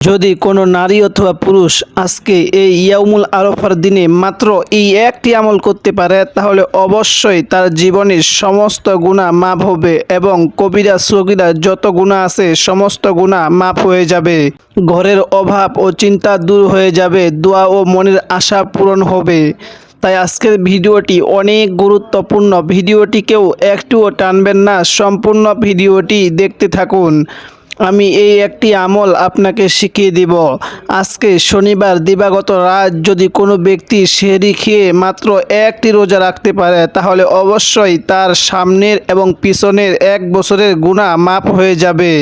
যদি কোনো নারী অথবা পুরুষ আজকে এই ইয়াউমুল আরফার দিনে মাত্র এই একটি আমল করতে পারে, তাহলে অবশ্যই তার জীবনের সমস্ত গুণা মাপ হবে এবং কবিরা সগিরা যত গুণা আছে সমস্ত গুণা মাপ হয়ে যাবে। ঘরের অভাব ও চিন্তা দূর হয়ে যাবে, দোয়া ও মনের আশা পূরণ হবে। তাই আজকের ভিডিওটি অনেক গুরুত্বপূর্ণ। ভিডিওটিকেও একটুও টানবেন না, সম্পূর্ণ ভিডিওটি দেখতে থাকুন। আমি এই একটি আমল আপনাকে শিখিয়ে দিব। আজকে শনিবার দিবাগত রাত যদি কোনো ব্যক্তি সেহরি খেয়ে মাত্র একটি রোজা রাখতে পারে, তাহলে অবশ্যই তার সামনের এবং পিছনের এক বছরের গুণা মাপ হয়ে যাবে।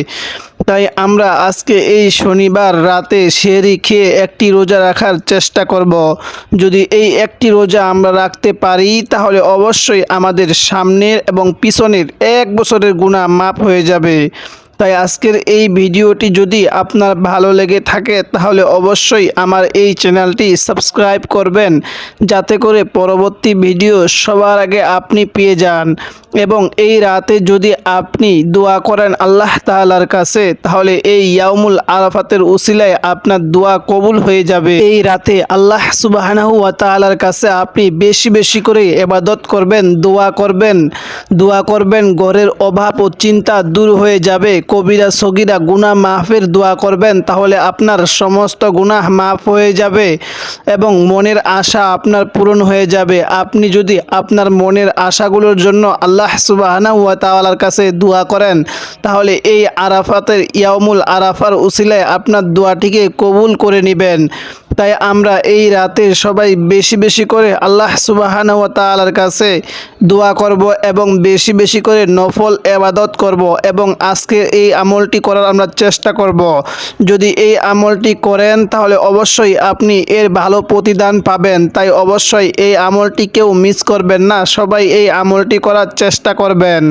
তাই আমরা আজকে এই শনিবার রাতে সেহরি খেয়ে একটি রোজা রাখার চেষ্টা করব। যদি এই একটি রোজা আমরা রাখতে পারি, তাহলে অবশ্যই আমাদের সামনের এবং পিছনের এক বছরের গুণা মাপ হয়ে যাবে। তাই আজকের এই ভিডিওটি যদি আপনার ভালো লেগে থাকে, তাহলে অবশ্যই আমার এই চ্যানেলটি সাবস্ক্রাইব করবেন, যাতে করে পরবর্তী ভিডিও সবার আগে আপনি পেয়ে যান। এবং এই রাতে যদি আপনি দোয়া করেন আল্লাহ তাআলার কাছে, তাহলে এই ইয়ামুল আরাফাতের উসিলায় আপনার দোয়া কবুল হয়ে যাবে। এই রাতে আল্লাহ সুবাহানাহু ওয়া তাআলার কাছে আপনি বেশি বেশি করে এবাদত করবেন, দোয়া করবেন। দোয়া করবেন, ঘরের অভাব ও চিন্তা দূর হয়ে যাবে। কবিরা, সগিরা, গুনাহ মাফের দোয়া করবেন, তাহলে আপনার সমস্ত গুনাহ মাফ হয়ে যাবে এবং মনের আশা আপনার পূরণ হয়ে যাবে। আপনি যদি আপনার মনের আশাগুলোর জন্য আল্লাহ সুবাহানা ওয়া কাছে দোয়া করেন, তাহলে এই আরাফাতের ইয়ামুল আরাফার উসিলে আপনার দোয়াটিকে কবুল করে নেবেন। তাই আমরা এই রাতে সবাই বেশি বেশি করে আল্লাহ সুবাহানা ওয়া তাআলার কাছে দোয়া করব এবং বেশি বেশি করে নফল এবাদত করব এবং আজকে এই আমলটি করার আমরা চেষ্টা করব। যদি এই আমলটি করেন তাহলে অবশ্যই আপনি এর ভালো প্রতিদান পাবেন। তাই অবশ্যই এই আমলটি কেউ মিস করবেন না। সবাই এই আমলটি করার চেষ্টা করবেন।